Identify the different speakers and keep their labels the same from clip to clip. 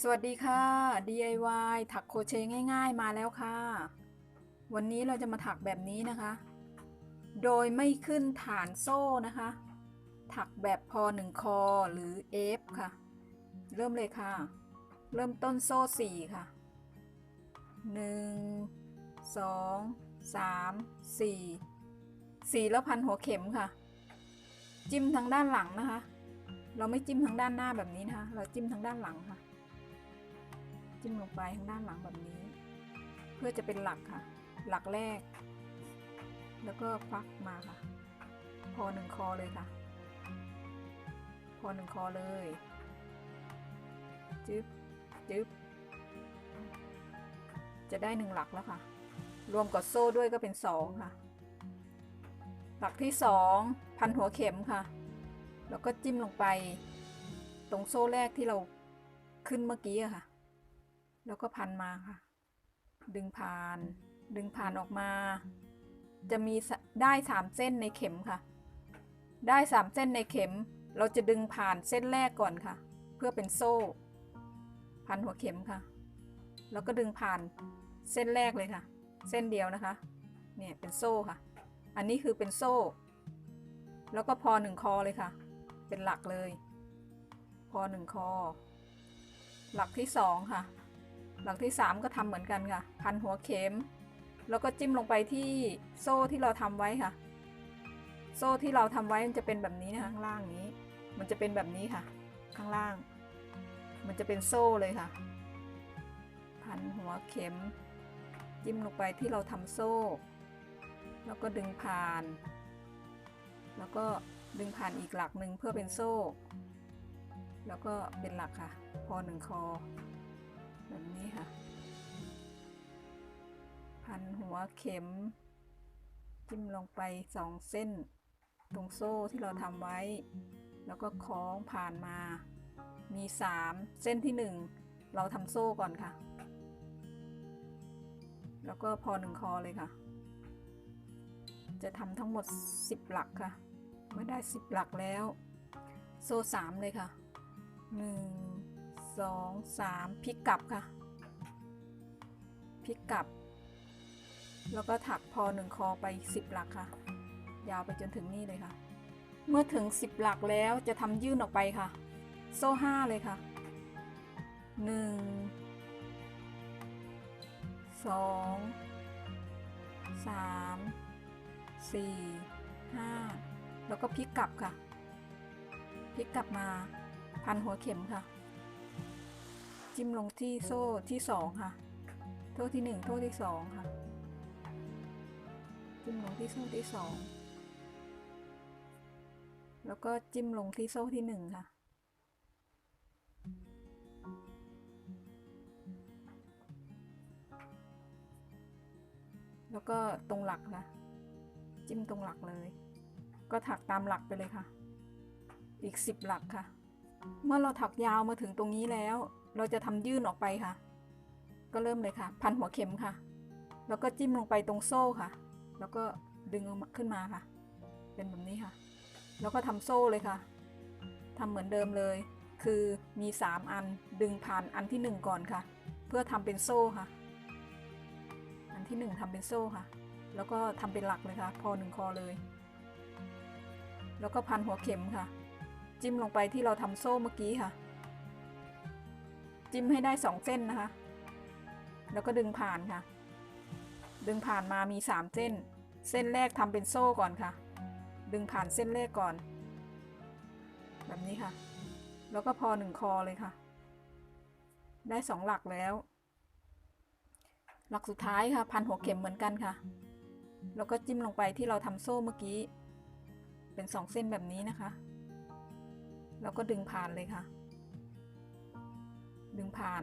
Speaker 1: สวัสดีค่ะ DIY ถักโคเชต์ง่าย ๆ มาแล้วค่ะ วันนี้เราจะมาถักแบบนี้นะคะ โดยไม่ขึ้นฐานโซ่นะคะ ถักแบบพอหนึ่งคอหรือ F ค่ะ เริ่มเลยค่ะ เริ่มต้นโซ่สี่ค่ะหนึ่งสองสามสี่สี่แล้วพันหัวเข็มค่ะ จิ้มทางด้านหลังนะคะ เราไม่จิ้มทางด้านหน้าแบบนี้นะคะ เราจิ้มทางด้านหลังค่ะ จิ้มลงไปทางด้านหลังแบบนี้ เพื่อจะเป็นหลักค่ะ หลักแรก แล้วก็ควักมาค่ะ พอหนึ่งคอเลยค่ะ พอหนึ่งคอเลยจึ๊บจึ๊บจะได้หนึ่งหลักแล้วค่ะ รวมกับโซ่ด้วยก็เป็นสองค่ะ หลักที่สองพันหัวเข็มค่ะ แล้วก็จิ้มลงไป ตรงโซ่แรกที่เราขึ้นเมื่อกี้อะค่ะ แล้วก็พันมาค่ะ ดึงผ่าน ดึงผ่านออกมา จะมีได้สามเส้นในเข็มค่ะ ได้สามเส้นในเข็ม เราจะดึงผ่านเส้นแรกก่อนค่ะ เพื่อเป็นโซ่ พันหัวเข็มค่ะ แล้วก็ดึงผ่านเส้นแรกเลยค่ะ เส้นเดียวนะคะ เนี่ยเป็นโซ่ค่ะ อันนี้คือเป็นโซ่ แล้วก็พอหนึ่งคอเลยค่ะ เป็นหลักเลย พอหนึ่งคอ หลักที่สองค่ะ หลักที่สามก็ทำเหมือนกันค่ะ พันหัวเข็ม แล้วก็จิ้มลงไปที่โซ่ที่เราทำไว้ค่ะ โซ่ที่เราทำไว้มันจะเป็นแบบนี้นะคะข้างล่างนี้ มันจะเป็นแบบนี้ค่ะ ข้างล่าง มันจะเป็นโซ่เลยค่ะ พันหัวเข็ม จิ้มลงไปที่เราทำโซ่ แล้วก็ดึงผ่าน แล้วก็ดึงผ่านอีกหลักหนึ่งเพื่อเป็นโซ่ แล้วก็เป็นหลักค่ะ พอหนึ่งคอ แบบนี้ค่ะ พันหัวเข็ม จิ้มลงไปสองเส้น ตรงโซ่ที่เราทำไว้ แล้วก็คล้องผ่านมา มีสามเส้นที่หนึ่งเราทำโซ่ก่อนค่ะ แล้วก็พอหนึ่งคอเลยค่ะ จะทำทั้งหมด 10 หลักค่ะ เมื่อได้ 10 หลักแล้ว โซ่สามเลยค่ะ 1 2 3พลิกกลับค่ะพลิกกลับ แล้วก็ถักพอหนึ่งคอไป10หลักค่ะ ยาวไปจนถึงนี่เลยค่ะ เมื่อถึง10หลักแล้วจะทำยื่นออกไปค่ะ โซ่5เลยค่ะ1 2 3สี่ห้าแล้วก็พลิกกลับค่ะพลิกกลับมาพันหัวเข็มค่ะ จิ้มลงที่โซ่ที่สองค่ะ โซ่ที่หนึ่งโซ่ที่สองค่ะ จิ้มลงที่โซ่ที่สองแล้วก็จิ้มลงที่โซ่ที่หนึ่งค่ะ แล้วก็ตรงหลักค่ะจิ้มตรงหลักเลย ก็ถักตามหลักไปเลยค่ะ อีกสิบหลักค่ะ เมื่อเราถักยาวมาถึงตรงนี้แล้ว เราจะทำยื่นออกไปค่ะ ก็เริ่มเลยค่ะ พันหัวเข็มค่ะ แล้วก็จิ้มลงไปตรงโซ่ค่ะ แล้วก็ดึงออกมาขึ้นมาค่ะ เป็นแบบนี้ค่ะ แล้วก็ทำโซ่เลยค่ะทำเหมือนเดิมเลย คือมีสามอันดึงผ่านอันที่หนึ่งก่อนค่ะ เพื่อทำเป็นโซ่ค่ะ อันที่หนึ่งทำเป็นโซ่ค่ะ แล้วก็ทำเป็นหลักเลยค่ะ พอหนึ่งคอเลย แล้วก็พันหัวเข็มค่ะ จิ้มลงไปที่เราทำโซ่เมื่อกี้ค่ะ จิ้มให้ได้สองเส้นนะคะ แล้วก็ดึงผ่านค่ะ ดึงผ่านมามีสามเส้น เส้นแรกทำเป็นโซ่ก่อนค่ะ ดึงผ่านเส้นแรกก่อน แบบนี้ค่ะ แล้วก็พอหนึ่งคอเลยค่ะ ได้สองหลักแล้ว หลักสุดท้ายค่ะ พันหัวเข็มเหมือนกันค่ะ แล้วก็จิ้มลงไปที่เราทำโซ่เมื่อกี้ เป็นสองเส้นแบบนี้นะคะ แล้วก็ดึงผ่านเลยค่ะ ดึงผ่าน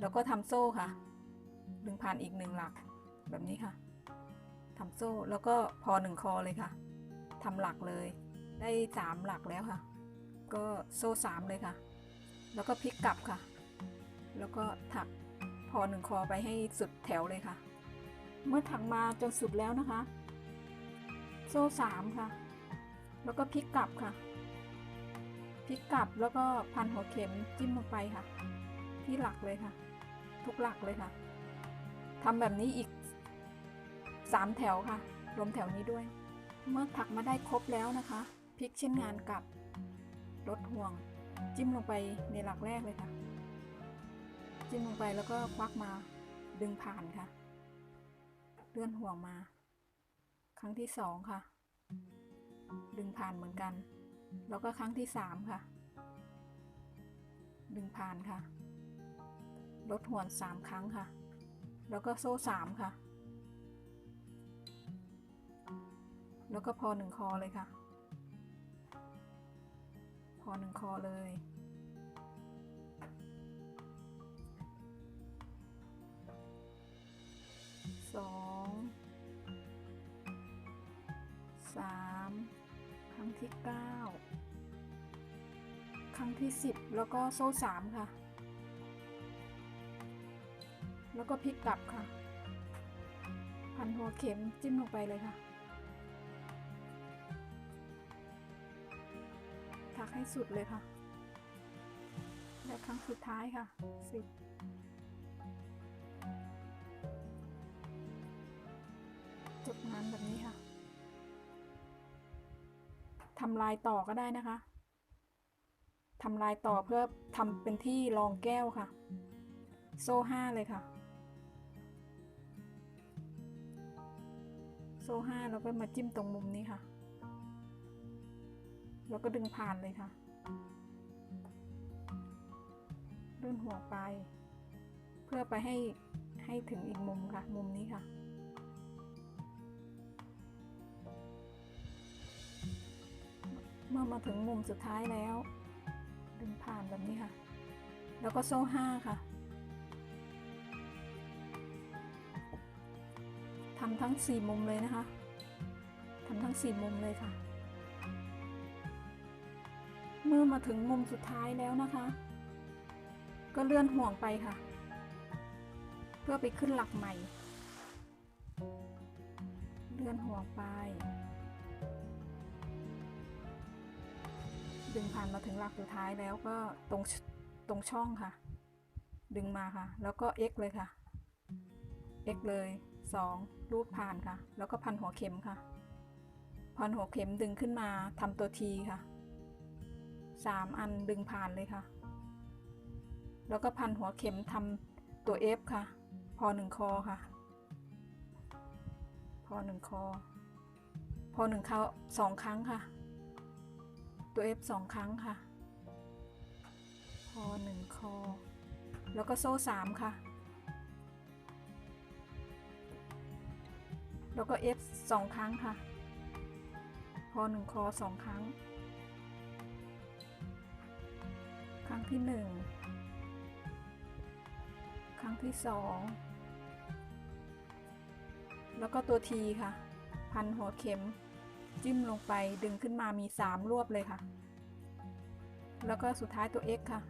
Speaker 1: แล้วก็ทำโซ่ค่ะ ดึงผ่านอีกหนึ่งหลัก แบบนี้ค่ะทำโซ่แล้วก็พอหนึ่งคอเลยค่ะทำหลักเลย ได้สามหลักแล้วค่ะ ก็โซ่สามเลยค่ะ แล้วก็พลิกกลับค่ะ แล้วก็ถักพอหนึ่งคอไปให้สุดแถวเลยค่ะ เมื่อถักมาจนสุดแล้วนะคะ โซ่สามค่ะ แล้วก็พลิกกลับค่ะ พลิกกลับแล้วก็พันหัวเข็มจิ้มลงไปค่ะ ที่หลักเลยค่ะ ทุกหลักเลยค่ะทำแบบนี้อีกสามแถวค่ะ รวมแถวนี้ด้วย เมื่อถักมาได้ครบแล้วนะคะพลิกเช่นงานกลับลดห่วง จิ้มลงไปในหลักแรกเลยค่ะ จิ้มลงไปแล้วก็ควักมาดึงผ่านค่ะ เลื่อนห่วงมา ครั้งที่สองค่ะ ดึงผ่านเหมือนกัน แล้วก็ครั้งที่สามค่ะ ดึงผ่านค่ะ ลดห่วงสามครั้งค่ะ แล้วก็โซ่สามค่ะ แล้วก็พอหนึ่งคอเลยค่ะ พอหนึ่งคอเลย สอง สาม รั้งที่เก้าครั้งที่สิบแล้วก็โซ่สามค่ะ แล้วก็พลิกกลับค่ะ พันหัวเข็มจิ้มลงไปเลยค่ะ ถักให้สุดเลยค่ะ และครั้งสุดท้ายค่ะสิบจบงานแบบนี้ค่ะ ทำลายต่อก็ได้นะคะทำลายต่อเพื่อทำเป็นที่รองแก้วค่ะ โซ่ห้าเลยค่ะ โซ่ห้าแล้วก็มาจิ้มตรงมุมนี้ค่ะ แล้วก็ดึงผ่านเลยค่ะเลื่อนหัวไป เพื่อไปให้ให้ถึงอีกมุมค่ะ มุมนี้ค่ะ เมื่อมาถึงมุมสุดท้ายแล้ว ดึงผ่านแบบนี้ค่ะ แล้วก็โซ่ห้าค่ะทำทั้งสี่มุมเลยนะคะทำทั้งสี่มุมเลยค่ะ เมื่อมาถึงมุมสุดท้ายแล้วนะคะ ก็เลื่อนห่วงไปค่ะ เพื่อไปขึ้นหลักใหม่ เลื่อนห่วงไป ดึงผ่านมาถึงหลักสุดท้ายแล้วก็ตรงตรงช่องค่ะ ดึงมาค่ะ แล้วก็ x เลยค่ะ x เลย 2 รูดผ่านค่ะ แล้วก็พันหัวเข็มค่ะ พันหัวเข็มดึงขึ้นมาทำตัว T ค่ะสามอันดึงผ่านเลยค่ะ แล้วก็พันหัวเข็มทำตัว F ค่ะ พอหนึ่งคอค่ะ พอหนึ่งคอ พอหนึ่งเขาสองครั้งค่ะ ตัว F สองครั้งค่ะพอหนึ่งคอ แล้วก็โซ่สามค่ะ แล้วก็ F สองครั้งค่ะพอหนึ่งคอสองครั้ง ครั้งที่หนึ่งครั้งที่สองแล้วก็ตัวทีค่ะ พันหัวเข็ม จิ้มลงไปดึงขึ้นมามีสามรวบเลยค่ะ แล้วก็สุดท้ายตัว x ค่ะ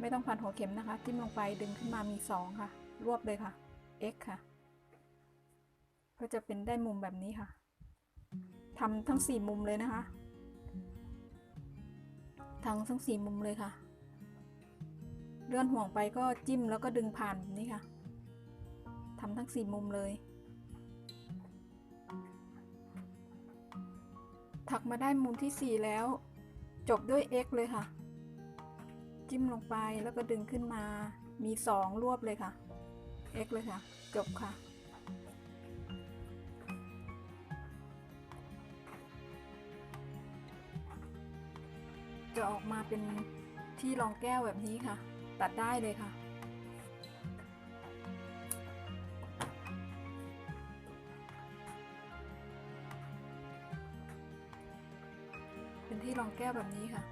Speaker 1: ไม่ต้องพันหัวเข็มนะคะ จิ้มลงไปดึงขึ้นมามีสองค่ะ รวบเลยค่ะ x ค่ะ ก็จะเป็นได้มุมแบบนี้ค่ะทำทั้งสี่มุมเลยนะคะทั้งทั้งสี่มุมเลยค่ะ เลื่อนห่วงไปก็จิ้มแล้วก็ดึงผ่านแบบนี้ค่ะทำทั้งสี่มุมเลย ถักมาได้มุมที่สี่แล้ว จบด้วย x เลยค่ะ จิ้มลงไปแล้วก็ดึงขึ้นมา มีสองรวบเลยค่ะ x เลยค่ะ จบค่ะ จะออกมาเป็นที่รองแก้วแบบนี้ค่ะ ตัดได้เลยค่ะ แก้วแบบนี้ค่ะ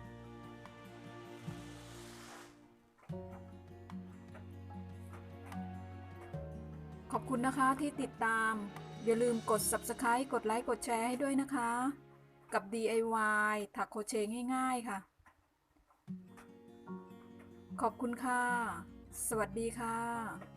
Speaker 1: ขอบคุณนะคะที่ติดตาม อย่าลืมกด subscribe กดไลค์กดแชร์ให้ด้วยนะคะ กับ DIY ถักโครเชต์ง่ายๆค่ะ ขอบคุณค่ะ สวัสดีค่ะ